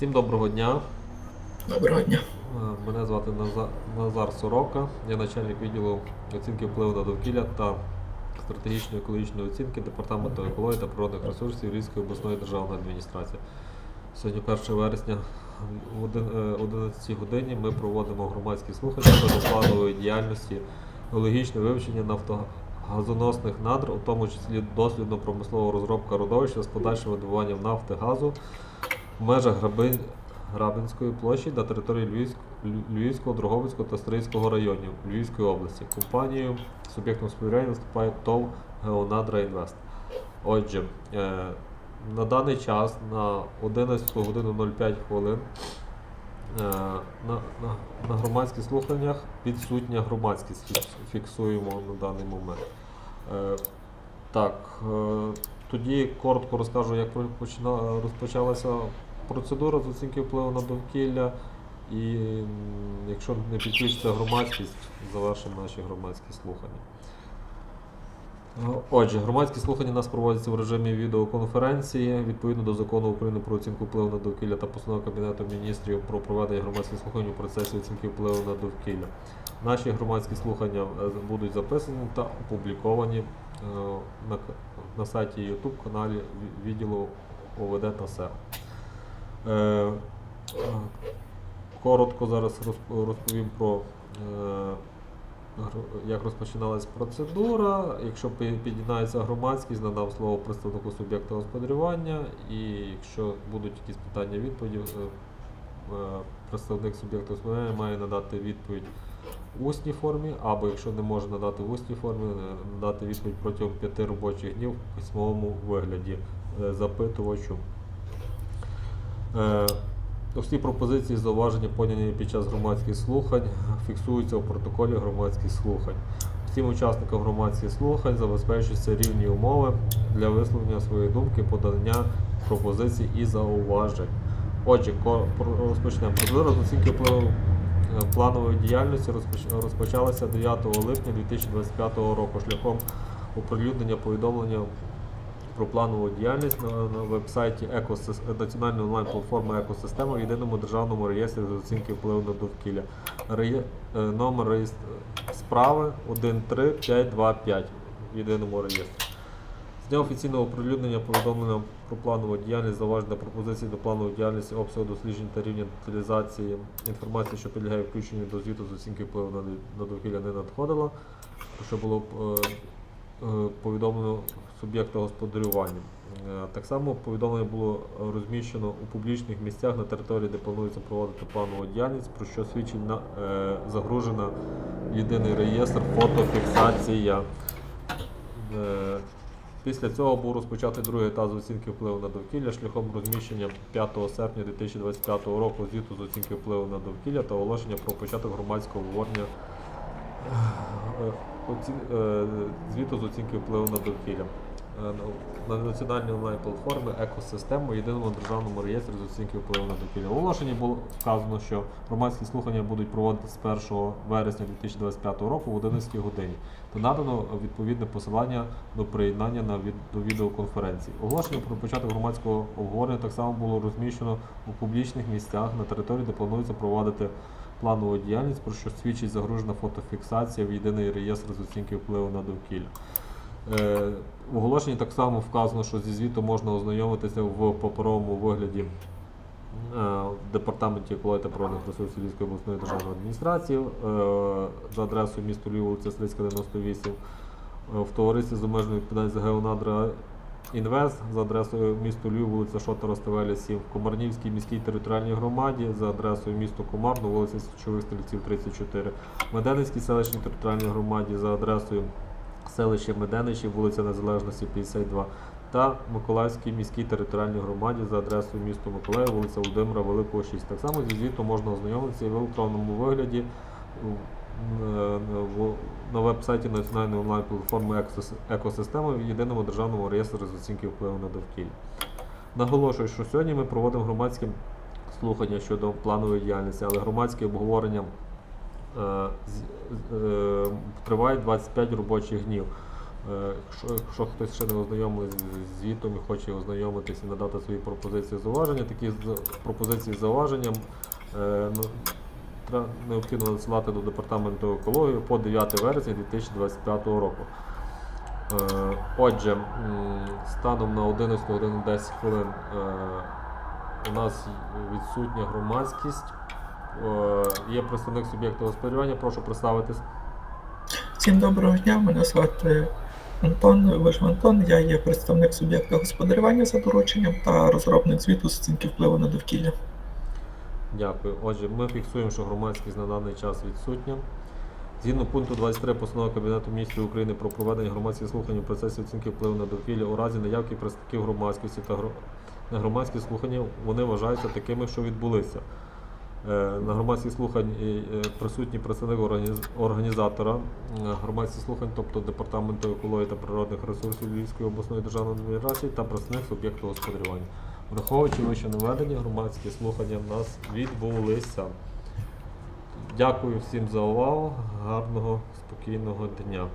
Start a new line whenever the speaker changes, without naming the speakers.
Всім доброго дня.
Доброго дня.
Е, Мене звати Наза- Назар Сорока. Я начальник відділу оцінки впливу на довкілля та стратегічної екологічної оцінки Департаменту екології та природних ресурсів Львівської обласної державної адміністрації. Сьогодні 1 вересня в один- е, 11 годині ми проводимо громадські слухання щодо планової діяльності, геологічне вивчення нафтогазоносних надр, у тому числі дослідно-промислова розробка родовища з подальшим видобуванням нафти газу в межах Граби... Грабинської площі на території Львівськ... Львівського, Дрогобицького та Стрийського районів Львівської області. Компанією суб'єктом співрядення виступає ТОВ Геонадра Інвест. Отже, е, на даний час на 11 годину 05 хвилин е, на, на, на громадських слуханнях відсутня громадськість фіксуємо на даний момент. Е, так, тоді коротко розкажу, як розпочалася процедура з оцінки впливу на довкілля. І якщо не підключиться громадськість, завершимо наші громадські слухання. Е, Отже, громадські слухання у нас проводяться в режимі відеоконференції відповідно до закону України про оцінку впливу на довкілля та постанови Кабінету міністрів про проведення громадських слухань у процесі оцінки впливу на довкілля. Наші громадські слухання е, будуть записані та опубліковані е, на, на сайті YouTube каналі відділу ОВД та СЕО. Е, е, Коротко зараз розповім про е, як розпочиналась процедура. Якщо пі- під'єднається громадськість, надам слово представнику суб'єкта господарювання, і якщо будуть якісь питання відповіді, представник суб'єкта господарювання має надати відповідь в усній формі, або якщо не може надати в усній формі, надати відповідь протягом п'яти робочих днів в письмовому вигляді запитувачу. Е, Усі пропозиції, зауваження, поняті під час громадських слухань, фіксуються у протоколі громадських слухань. Всім учасникам громадських слухань забезпечуються рівні умови для висловлення своєї думки, подання пропозицій і зауважень. Отже, розпочнемо. Процедура з оцінки впливу е, планової діяльності розпоч- розпочалася 9 липня 2025 року шляхом оприлюднення повідомлення про планову діяльність на, на веб-сайті. Національної онлайн-платформи екосистема в єдиному державному реєстрі з оцінки впливу на довкілля. Реє... е, Номер реєстр... справи 13525 в єдиному реєстрі. З дня офіційного оприлюднення повідомлення про планову діяльність, зауваження пропозиції до планової діяльності, обсягу досліджень та рівня деталізації інформації, що підлягає включенню до звіту з оцінки впливу на, довкілля не надходила, що було е, повідомлено суб'єкта господарювання. Е, Так само повідомлення було розміщено у публічних місцях на території, де планується проводити планову діяльність, про що свідчить на, е, загружена єдиний реєстр фотофіксація. Е, Після цього був розпочатий другий етап з оцінки впливу на довкілля шляхом розміщення 5 серпня 2025 року звіту з оцінки впливу на довкілля та оголошення про початок громадського обговорення е, оці- е, звіту з оцінки впливу на довкілля. Е, На національній онлайн-платформі екосистему єдиному державному реєстрі з оцінки впливу на довкілля. У оголошенні було вказано, що громадські слухання будуть проводитися з 1 вересня 2025 року в 11 годині. Та надано відповідне посилання до приєднання на від, до відеоконференції. Оголошення про початок громадського обговорення так само було розміщено у публічних місцях на території, де планується проводити планову діяльність, про що свідчить загружена фотофіксація в єдиний реєстр з оцінки впливу на довкілля. Е, В оголошенні так само вказано, що зі звіту можна ознайомитися в паперовому вигляді е, в департаменті екології та природних ресурсів Львівської обласної державної адміністрації е, за адресою місто Львів, вулиця Слицька, 98, е, в товаристві з обмеженою відповідальністю Геонадра Інвест за адресою місто Львів, вулиця Шота Ростовеля 7, в Комарнівській міській територіальній громаді за адресою місто Комарно, вулиця Січових Стрільців 34, Меденницькій селищній територіальній громаді за адресою селище Меденичі, вулиця Незалежності 52 та Миколаївській міській територіальній громаді за адресою місто Миколаїв, вулиця Володимира Великого 6. Так само зі звіту можна ознайомитися і в електронному вигляді. в- в- на веб-сайті Національної онлайн-платформи «Екосис- екосистема в єдиному державному реєстрі з оцінки впливу на довкілля. Наголошую, що сьогодні ми проводимо громадське слухання щодо планової діяльності, але громадське обговорення е, е, триває 25 робочих днів. Е, Якщо, хтось ще не ознайомлений з звітом і хоче ознайомитися і надати свої пропозиції зауваження, такі пропозиції з необхідно надсилати до департаменту екології по 9 вересня 2025 року. Е, Отже, станом на 11 годину 10 хвилин е, у нас відсутня громадськість. Е, Є представник суб'єкту господарювання, прошу представитись.
Всім доброго дня, мене звати Антон Вижив Антон. Я є представник суб'єкта господарювання за дорученням та розробник звіту з оцінки впливу на довкілля.
Дякую. Отже, ми фіксуємо, що громадськість на даний час відсутня. Згідно пункту 23 постанови Кабінету міністрів України про проведення громадських слухань у процесі оцінки впливу на довкілля у разі наявки представників громадськості та на громадські слухання вони вважаються такими, що відбулися. Е, На громадських слухань е, е, присутній представник організатора громадських слухань, тобто Департаменту екології та природних ресурсів Львівської обласної державної адміністрації та представник суб'єкту господарювання. Враховуючи вище наведення, громадські слухання в нас відбулися. Дякую всім за увагу. Гарного, спокійного дня.